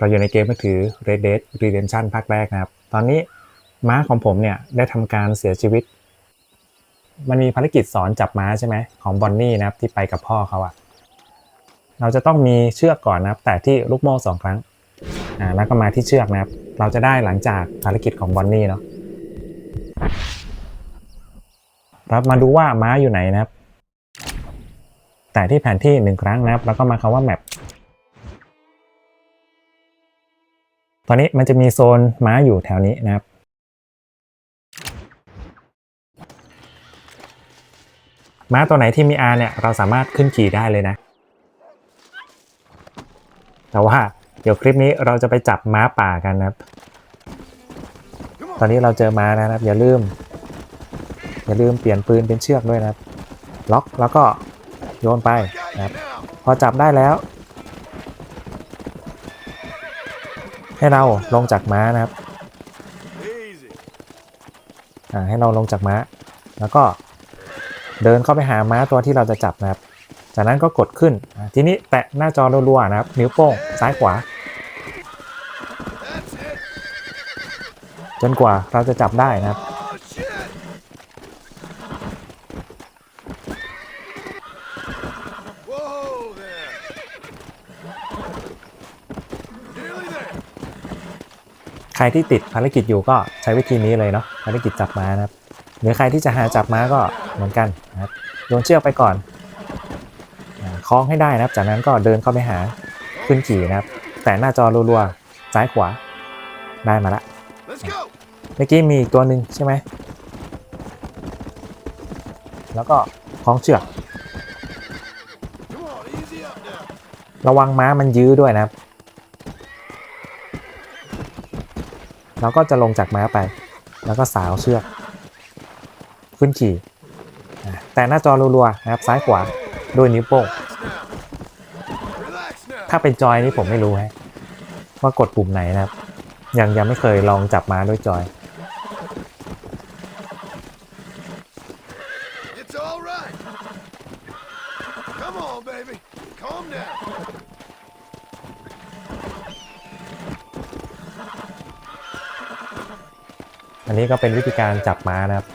เราอยู่ในเกมมือถือ Red Dead Redemption ภาคแรกนะครับ ตอนนี้ม้าของผมเนี่ยได้ทำการเสียชีวิต มันมีภารกิจสอนจับม้าใช่ไหมของบอนนี่นะครับที่ไปกับพ่อเขาอะเราจะต้องมีเชือกก่อนนะครับ แต่ที่ลูกโม่สองครั้งอ่าแล้วก็มาที่เชือกนะครับ เราจะได้หลังจากภารกิจของบอนนี่เนาะเรามาดูว่าม้าอยู่ไหนนะครับ แต่ที่แผนที่หนึ่งครั้งนะครับ แล้วก็มาคำว่า map ตอนนี้มันจะมีโซนม้าอยู่แถวนี้นะครับ ม้าตัวไหนที่มี R เนี่ยเราสามารถขึ้นขี่ได้เลยนะ แต่ว่าเดี๋ยวคลิปนี้เราจะไปจับม้าป่ากันนะครับ ตอนนี้เราเจอม้าแล้วนะครับ อย่าลืม อย่าลืมเปลี่ยนปืนเป็นเชือกด้วยนะครับ ล็อกแล้วก็โยนไปนะครับ พอจับได้แล้ว ให้เราลงจากม้านะครับอ่าให้เราลงจากม้า แล้วก็เดินเข้าไปหาม้าตัวที่เราจะจับนะครับ จากนั้นก็กดขึ้น ทีนี้แตะหน้าจอรัวๆนะครับ นิ้วโป้งซ้ายขวา จนกว่าเราจะจับได้นะครับ รที่ติดภารกิจอยู่ก็ใช้วิธีนี้เลยเนาะภารกิจจับม้านะครับหรือใครที่จะหาจับม้าก็เหมือนกันนะครับโยนเชือกไปก่อนอาคล้องให้ได้นะครับ จากนั้นก็เดินเข้าไปหาขึ้นขี่นะครับ แต่หน้าจอรัวๆซ้ายขวาได้มาละ Let's go. เมื่อกี้มีอีกตัวหนึ่งใช่ไหมแล้วก็คล้องเชือก Come on, easy up now. ระวังม้ามันยื้อด้วยนะครับ เราก็จะลงจากม้าไป แล้วก็สาวเชือกขึ้นขี่ แต่หน้าจอรัวๆนะครับซ้ายขวาด้วยนิ้วโป้ง ถ้าเป็นจอยนี่ผมไม่รู้ฮะว่ากดปุ่มไหนนะครับ ยังยังไม่เคยลองจับม้าด้วยจอย It's all right. Come on, baby. Calm down. อันนี้ก็เป็นวิธีการจับม้านะครับ